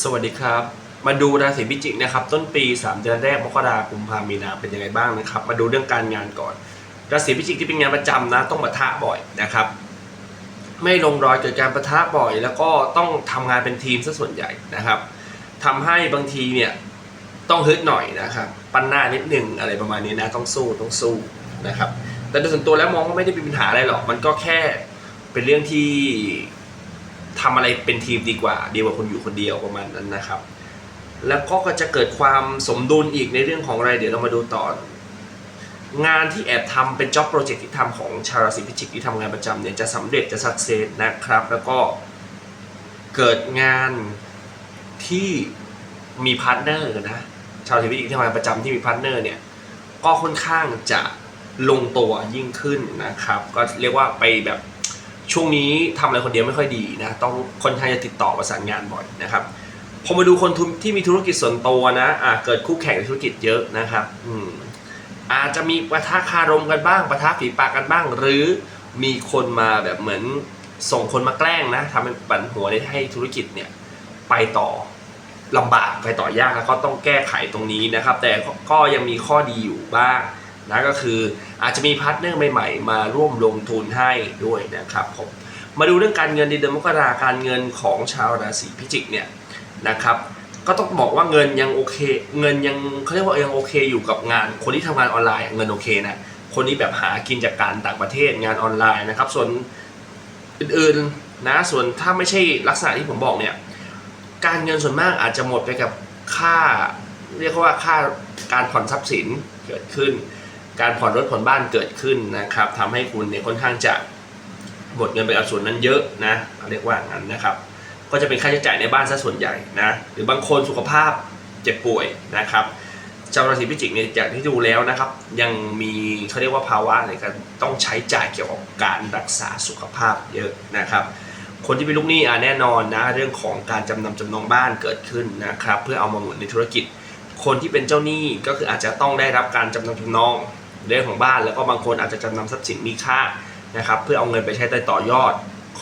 สวัสดีครับ มาดูราศีพิจิกนะครับต้นปี 3 เดือนแรกมกราคมพามีนาเป็นยังไงบ้างนะครับ มาดูเรื่องการงานก่อน ราศีพิจิกที่เป็นงานประจำนะต้องปะทะบ่อยนะครับ ไม่ลงรอยเกิดการประทะบ่อย แล้วก็ต้องทำงานเป็นทีมซะส่วนใหญ่นะครับทำให้บางทีเนี่ยต้องฮึดหน่อยนะครับ ปันหน้านิดหนึ่งอะไรประมาณนี้นะต้องสู้ต้องสู้นะครับ แต่โดยส่วนตัวแล้วมองว่าไม่ได้เป็นปัญหาอะไรหรอกมันก็แค่เป็นเรื่องที่ ทำอะไรเป็นทีมดีกว่าดีกว่าคนอยู่คนเดียวประมาณนั้นนะครับ แล้วก็จะเกิดความสมดุลอีกในเรื่องของอะไรเดี๋ยวเรามาดูต่องานที่แอบทำเป็น job project ที่ทำของชาวราศีพิจิกที่ทำงานประจำเนี่ยจะสำเร็จจะสักเซสนะครับ แล้วก็เกิดงานที่มีพาร์ทเนอร์นะชาวราศีพิจิกที่ทำงานประจำที่มีพาร์ทเนอร์เนี่ยก็ค่อนข้างจะลงตัวยิ่งขึ้นนะครับ ก็เรียกว่าไปแบบ ช่วงนี้ทำอะไรคนเดียวไม่ค่อยดีนะต้องคนข้างจะติดต่อประสานงานบ่อยนะครับพอมาดูคนท,ที่มีธุรกิจส่วนตัวนะอะเกิดคู่แข่งในธุรกิจเยอะนะครับอืมอาจจะมีปะทะคารมกันบ้างปะทะฝีปากกันบ้าง หรือมีคนมาแบบเหมือนส่งคนมาแกล้งนะทำเป็นปั่นหัวให้ธุรกิจเนี่ยไปต่อลำบากไปต่อยากแล้วก็ต้องแก้ไขตรงนี้นะครับ แต่ก็ยังมีข้อดีอยู่บ้าง นะก็คืออาจจะมีพาร์ทเนอร์ใหม่ๆ มาร่วมลงทุนให้ด้วยนะครับผมมาดูเรื่องการเงินในเดือนมกราการเงินของชาวราศีพิจิกเนี่ยนะครับ ก็ต้องบอกว่าเงินยังโอเค เงินยังเขาเรียกว่ายังโอเคอยู่กับงาน คนที่ทำงานออนไลน์เงินโอเคนะคนที่แบบหากินจากการต่างประเทศงานออนไลน์นะครับ ส่วนอื่นๆนะส่วนถ้าไม่ใช่ลักษณะที่ผมบอกเนี่ยการเงินส่วนมากอาจจะหมดไปกับค่า เรียกว่าค่าการผ่อนทรัพย์สินเกิดขึ้น การผ่อนรถผ่อนบ้านเกิดขึ้นนะครับทำให้คุณเนี่ยค่อนข้างจะหมดเงินไปกับส่วนนั้นเยอะนะเรียกว่างั้นนะครับ ก็จะเป็นค่าใช้จ่ายในบ้านซะส่วนใหญ่นะหรือบางคนสุขภาพเจ็บป่วยนะครับชาวราศีพิจิกเนี่ยจากที่ดูแล้วนะครับ ยังมีเขาเรียกว่าภาวะในการต้องใช้จ่ายเกี่ยวกับการรักษาสุขภาพเยอะนะครับ คนที่เป็นลูกหนี้อะแน่นอนนะเรื่องของการจำนำจำนองบ้านเกิดขึ้นนะครับ เพื่อเอามาหมุนในธุรกิจ คนที่เป็นเจ้าหนี้ก็คืออาจจะต้องได้รับการจำนำจำนอง เรื่องของบ้านแล้วก็บางคนอาจจะจำนำทรัพย์สินมีค่านะครับเพื่อเอาเงินไปใช้ต่อยอด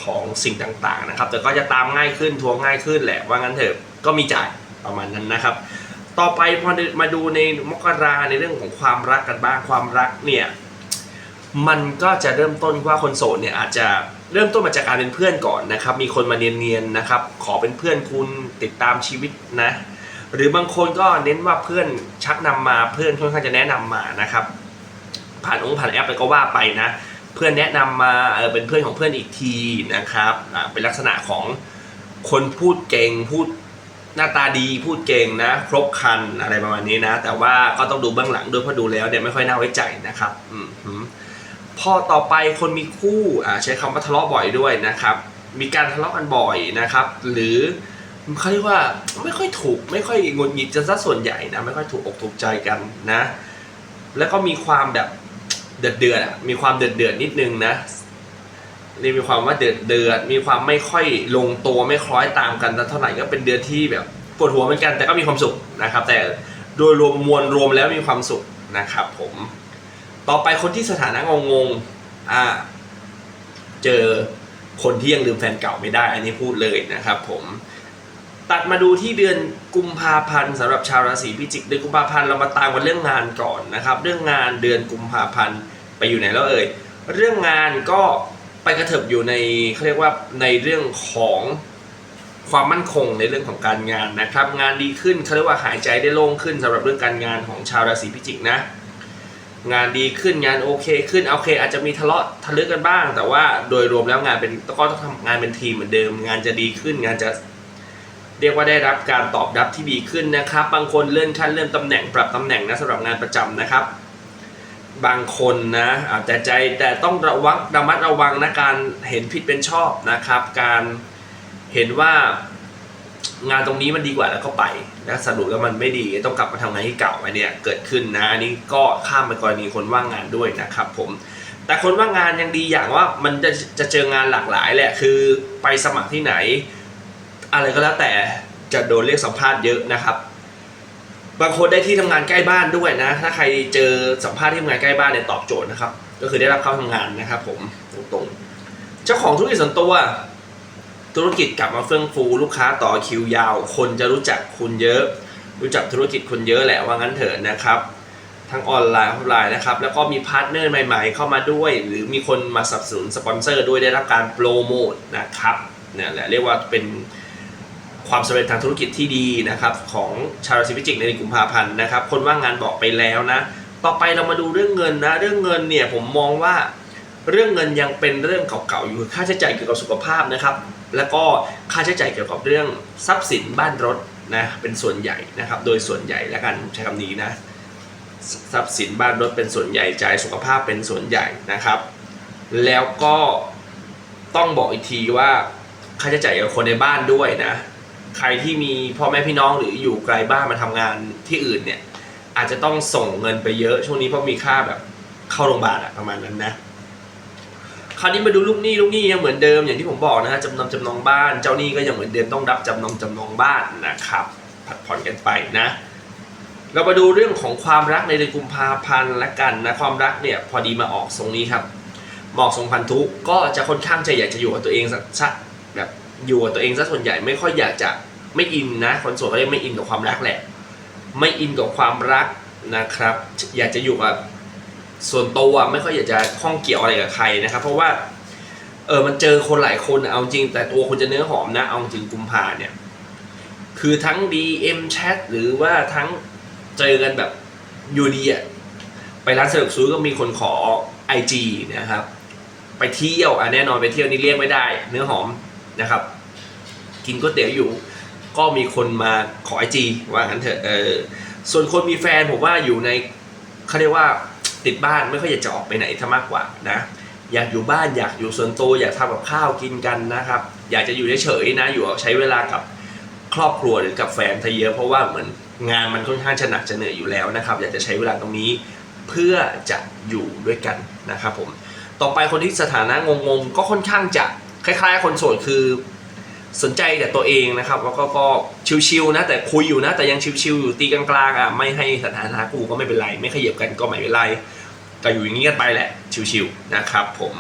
ของสิ่งต่างๆนะครับ แต่ก็จะตามง่ายขึ้นทวงง่ายขึ้นแหละว่างั้นเถอะก็มีจ่ายประมาณนั้นนะครับ ต่อไปพอมาดูในมกราในเรื่องของความรักกันบ้างความรักเนี่ยมันก็จะเริ่มต้นว่าคนโสดเนี่ยอาจจะเริ่มต้นมาจากการเป็นเพื่อนก่อนนะครับ มีคนมาเนียนๆนะครับ ขอเป็นเพื่อนคุณติดตามชีวิตนะ หรือบางคนก็เน้นว่าเพื่อนชักนำมาเพื่อนค่อนข้างจะแนะนำมานะครับ ผ่านองค์ผ่านแอปไปก็ว่าไปนะ เพื่อนแนะนำมาเออเป็นเพื่อนของเพื่อนอีกทีนะครับอ่าเป็นลักษณะของคนพูดเก่งพูดหน้าตาดีพูดเก่งนะ ครบคันอะไรประมาณนี้นะ แต่ว่าก็ต้องดูเบื้องหลังด้วยเพราะดูแล้วเนี่ยไม่ค่อยน่าไว้ใจนะครับอืมพอต่อไปคนมีคู่อ่าใช้คำว่าทะเลาะบ่อยด้วยนะครับ มีการทะเลาะกันบ่อยนะครับ หรือเขาเรียกว่าไม่ค่อยถูกไม่ค่อยงุดหงิดจะซะส่วนใหญ่นะไม่ค่อยถูกอกถูกใจกันนะ แล้วก็มีความแบบ เดือดเดือดอะมีความเดือดเดือดนิดนึงนะนี่มีความว่าเดือดเดือดมีความไม่ค่อยลงตัวไม่คล้อยตามกันเท่าไหร่ก็เป็นเดือนที่แบบปวดหัวเหมือนกันแต่ก็มีความสุขนะครับ แต่โดยรวมมวลรวมแล้วมีความสุขนะครับ ผม ต่อไปคนที่สถานะงงๆอ่าเจอคนที่ยังลืมแฟนเก่าไม่ได้ อันนี้พูดเลยนะครับ ผม ตัดมาดูที่เดือนกุมภาพันธ์สำหรับชาวราศีพิจิกเดือนกุมภาพันธ์เรามาตามกันเรื่องงานก่อนนะครับ เรื่องงานเดือนกุมภาพันธ์ไปอยู่ไหนแล้วเอ่ยเรื่องงานก็ไปกระเถิบอยู่ในเขาเรียกว่าในเรื่องของความมั่นคงในเรื่องของการงานนะครับ งานดีขึ้นเขาเรียกว่าหายใจได้โล่งขึ้นสำหรับเรื่องการงานของชาวราศีพิจิกนะ งานดีขึ้นงานโอเคขึ้นโอเค อาจจะมีทะเลาะทะลึกกันบ้าง แต่ว่าโดยรวมแล้วงานเป็นก็ต้องทำงานเป็นทีมเหมือนเดิม งานจะดีขึ้นงานจะ เรียกว่าได้รับการตอบรับที่ดีขึ้นนะครับ บางคนเลื่อนขั้นเลื่อนตำแหน่งปรับตำแหน่งนะสำหรับงานประจำนะครับ บางคนนะอาจจะใจแต่ต้องระวังระมัดระวังนะการเห็นผิดเป็นชอบนะครับ การเห็นว่างานตรงนี้มันดีกว่าแล้วก็ไปนะสรุปแล้วมันไม่ดีต้องกลับมาทำงานที่เก่าอันเนี้ยเกิดขึ้นนะอันนี้ก็ข้ามไปกรณีคนว่างงานด้วยนะครับ ผมแต่คนว่างงานยังดีอย่างว่ามันจะจะเจองานหลากหลายแหละคือไปสมัครที่ไหน อะไรก็แล้วแต่จะโดนเรียกสัมภาษณ์เยอะนะครับ บางคนได้ที่ทำงานใกล้บ้านด้วยนะ ถ้าใครเจอสัมภาษณ์ที่ทำงานใกล้บ้านเนี่ยตอบโจทย์นะครับ ก็คือได้รับเข้าทำงานนะครับผมตรงๆ เจ้าของธุรกิจส่วนตัว ธุรกิจกลับมาเฟื่องฟูลูกค้าต่อคิวยาว คนจะรู้จักคุณเยอะ รู้จักธุรกิจคุณเยอะแหละว่างั้นเถอะนะครับทั้งออนไลน์ออฟไลน์นะครับ แล้วก็มีพาร์ทเนอร์ใหม่ๆ เข้ามาด้วย หรือมีคนมาสนับสนุนสปอนเซอร์ด้วยได้รับการโปรโมทนะครับเนี่ยแหละเรียกว่าเป็น ความสำเร็จทางธุรกิจที่ดีนะครับของชาวราศีพิจิกในเดือนกุมภาพันธ์นะครับ คนว่างงานบอกไปแล้วนะ ต่อไปเรามาดูเรื่องเงินนะ เรื่องเงินเนี่ยผมมองว่าเรื่องเงินยังเป็นเรื่องเก่าๆอยู่ค่าใช้จ่ายเกี่ยวกับสุขภาพนะครับ แล้วก็ค่าใช้จ่ายเกี่ยวกับเรื่องทรัพย์สินบ้านรถนะเป็นส่วนใหญ่นะครับ โดยส่วนใหญ่แล้วกันใช้คำนี้นะทรัพย์สินบ้านรถเป็นส่วนใหญ่จ่ายสุขภาพเป็นส่วนใหญ่นะครับ แล้วก็ต้องบอกอีกทีว่าค่าใช้จ่ายกับคนในบ้านด้วยนะ ใครที่มีพ่อแม่พี่น้องหรืออยู่ไกลบ้านมาทำงานที่อื่นเนี่ย อาจจะต้องส่งเงินไปเยอะช่วงนี้เพราะมีค่าแบบเข้าโรงพยาบาลอะประมาณนั้นนะคราวนี้มาดูลูกหนี้ลูกหนี้ยังเหมือนเดิมอย่างที่ผมบอกนะฮะจำนำจำนองบ้าน เจ้าหนี้ก็ยังเหมือนเดิมต้องรับจำนองจำนองบ้านนะครับผัดผ่อนกันไปนะ เรามาดูเรื่องของความรักในเดือนกุมภาพันธ์ละกันนะความรักเนี่ยพอดีมาออกทรงนี้ครับหมอกทรงพันธุก็จะค่อนข้างจะอยากจะอยู่กับตัวเองสักแบบ อยู่กับตัวเองซะส่วนใหญ่ไม่ค่อยอยากจะไม่อินนะคนส่วนเขาเรียกไม่อินกับความรักแหละ ไม่อินกับความรักนะครับ อยากจะอยู่กับส่วนตัวไม่ค่อยอยากจะข้องเกี่ยวอะไรกับใครนะครับ เพราะว่าเออมันเจอคนหลายคนเอาจริง แต่ตัวคุณจะเนื้อหอมนะเอาจริงกุมภาเนี่ยคือทั้ง DM Chat หรือว่าทั้งเจอกันแบบอยู่ดีอะไปร้านสะดวกซื้อก็มีคนขอ IG นะครับ ไปเที่ยวอะแน่นอนไปเที่ยวนี่เรียกไม่ได้ เนื้อหอม นะครับ กินก๋วยเตี๋ยวอยู่ ก็มีคนมาขอไอจีว่างั้นเถอะเออส่วนคนมีแฟนผมว่าอยู่ในเขาเรียกว่าติดบ้านไม่ค่อยอยากจะออกไปไหนถ้ามากกว่านะอยากอยู่บ้านอยากอยู่ส่วนตัวอยากทำกับข้าวกินกันนะครับ อยากจะอยู่เฉยๆนะ อยู่ใช้เวลากับครอบครัวหรือกับแฟนซะเยอะเพราะว่าเหมือนงานมันค่อนข้างจะหนักจะเหนื่อยอยู่แล้วนะครับ อยากจะใช้เวลาตรงนี้เพื่อจะอยู่ด้วยกันนะครับผมต่อไปคนที่สถานะงงๆก็ค่อนข้างจะ คล้าย ๆ คนโสดคือสนใจแต่ตัวเองนะครับแล้วก็ก็ชิวๆนะแต่คุยอยู่นะ แต่ยังชิวๆอยู่ตีกลางๆอะไม่ให้สถานะกูก็ไม่เป็นไร ไม่ขยับกันก็ไม่เป็นไรก็อยู่อย่างนี้กันไปแหละชิวๆนะครับ ผม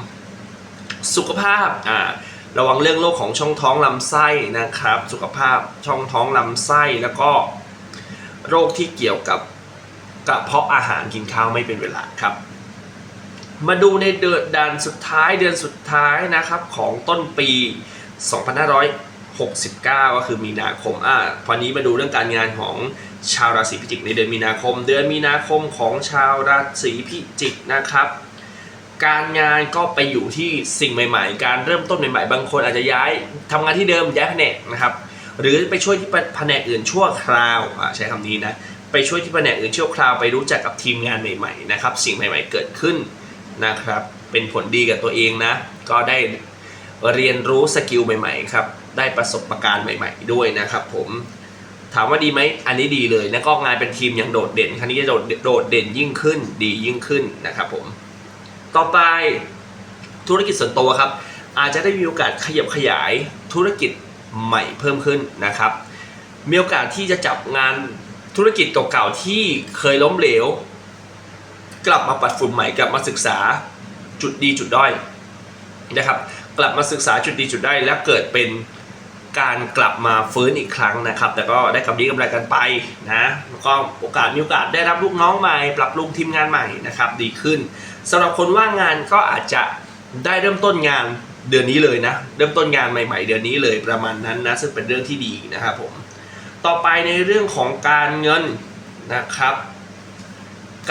สุขภาพอ่าระวังเรื่องโรคของช่องท้องลำไส้นะครับ สุขภาพช่องท้องลำไส้แล้วก็ โรคที่เกี่ยวกับกระเพาะอาหารกินข้าวไม่เป็นเวลาครับ มาดูในเดือนดันสุดท้ายเดือนสุดท้ายนะครับของต้นปี 2569 ก็คือมีนาคมอ่าพอนี้มาดูเรื่องการงานของชาวราศีพิจิกในเดือนมีนาคม เดือนมีนาคมของชาวราศีพิจิกนะครับ การงานก็ไปอยู่ที่สิ่งใหม่ ๆ การเริ่มต้นใหม่ๆ บางคนอาจจะย้ายทำงานที่เดิมย้ายแผนกนะครับ หรือไปช่วยที่แผนกอื่นชั่วคราวใช้คำนี้นะไปช่วยที่แผนกอื่นชั่วคราวไปรู้จักกับทีมงานใหม่ๆนะครับสิ่งใหม่ ๆ เกิดขึ้น นะครับ เป็นผลดีกับตัวเองนะ ก็ได้เรียนรู้สกิลใหม่ๆครับ ได้ประสบการณ์ใหม่ๆด้วยนะครับผม ถามว่าดีไหม อันนี้ดีเลยนะก็งานเป็นทีมย่างโดดเด่นครั้นี้จะโดดโดดเด่นยิ่งขึ้น ดียิ่งขึ้นนะครับผม ต่อไปธุรกิจส่วนตัวครับ อาจจะได้มีโอกาสขยับขยายธุรกิจใหม่เพิ่มขึ้นนะครับ มีโอกาสที่จะจับงานธุรกิจเก่าๆที่เคยล้มเหลว กลับมาปัดฝุ่นใหม่กลับมาศึกษาจุดดีจุดด้อยนะครับ กลับมาศึกษาจุดดีจุดได้อยและเกิดเป็นการกลับมาฟื้นอีกครั้งนะครับ แต่ก็ได้กำไรกำไรกันไปนะแล้วก็โอกาสมีโอกาสได้รับลูกน้องใหม่ ปรับปรุงทีมงานใหม่นะครับ ดีขึ้นสำหรับคนว่างงานก็อาจจะได้เริ่มต้นงานเดือนนี้เลยนะ เริ่มต้นงานใหม่ ๆ เดือนนี้เลยประมาณนั้นนะซึ่งเป็นเรื่องที่ดีนะครับผมต่อไปในเรื่องของการเงินนะครับ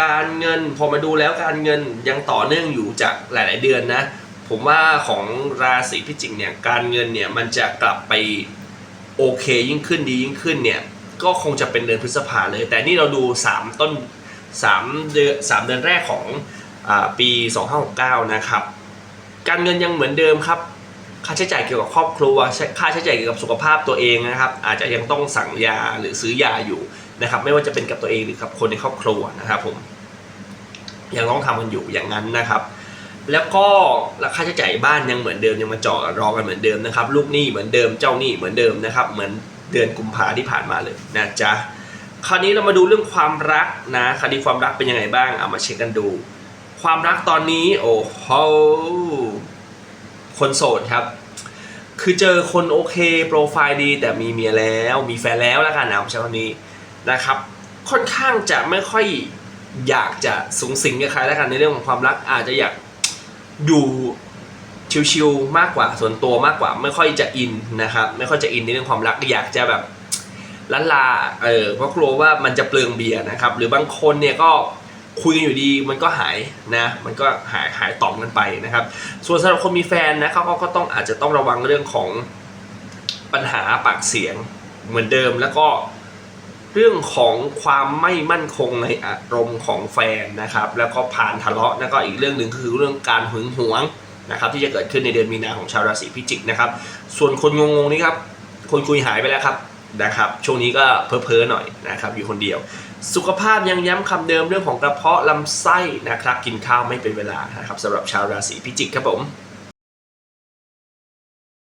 การเงินพอมาดูแล้วการเงินยังต่อเนื่องอยู่จากหลาย ๆ เดือนนะ ผมว่าของราศีพิจิกเนี่ยการเงินเนี่ยมันจะกลับไปโอเคยิ่งขึ้นดียิ่งขึ้นเนี่ยก็คงจะเป็นเดือนพฤษภาเลย แต่นี่เราดู 3 ต้น 3 เดือน3เดือนแรกของอปี 2569 นะครับ การเงินยังเหมือนเดิมครับ ค่าใช้จ่ายเกี่ยวกับครอบครัว ค่าใช้จ่ายเกี่ยวกับสุขภาพตัวเองนะครับ อาจจะยังต้องสั่งยาหรือซื้อยาอยู่ นะครับไม่ว่าจะเป็นกับตัวเองหรือกับคนในครอบครัวนะครับผมยังต้องทำกันอยู่อย่างนั้นนะครับ แล้วก็ราคาใช้จ่ายบ้านยังเหมือนเดิมยังมาเจาะรอกันเหมือนเดิมนะครับ ลูกหนี้เหมือนเดิมเจ้าหนี้เหมือนเดิมนะครับ เหมือนเดือนกุมภาที่ผ่านมาเลยนะจ๊ะคราวนี้เรามาดูเรื่องความรักนะคราวนี้ความรักเป็นยังไงบ้างเอามาเช็คกันดู ความรักตอนนี้ โอ้โหคนโสดครับ คือเจอคนโอเคโปรไฟล์ดี แต่มีเมียแล้ว มีแฟนแล้วแล้วกันนะผมใช้คำนี้ นะครับ ค่อนข้างจะไม่ค่อยอยากจะสูงสิงกับใครแล้วกันในเรื่องของความรักอาจจะอยากอยู่ชิวๆมากกว่าส่วนตัวมากกว่า ไม่ค่อยจะอินนะครับ ไม่ค่อยจะอินในเรื่องความรักอยากจะแบบลันลาเออเพราะกลัวว่ามันจะเปลืองเบียร์นะครับ หรือบางคนเนี่ยก็คุยกันอยู่ดีมันก็หายนะ มันก็หายหายต่อมกันไปนะครับ ส่วนสำหรับคนมีแฟนนะเขาก็ต้องอาจจะต้องระวังเรื่องของปัญหาปากเสียงเหมือนเดิมแล้วก็ เรื่องของความไม่มั่นคงในอารมณ์ของแฟนนะครับ แล้วก็ผ่านทะเลาะแล้วก็อีกเรื่องหนึ่งคือเรื่องการหึงหวงนะครับที่จะเกิดขึ้นในเดือนมีนาของชาวราศีพิจิกนะครับ ส่วนคนงงๆนี่ครับ คนคุยหายไปแล้วครับนะครับช่วงนี้ก็เพ้อๆหน่อยนะครับอยู่คนเดียว สุขภาพยังย้ำคำเดิมเรื่องของกระเพาะลำไส้นะครับกินข้าวไม่เป็นเวลานะครับสำหรับชาวราศีพิจิกครับผม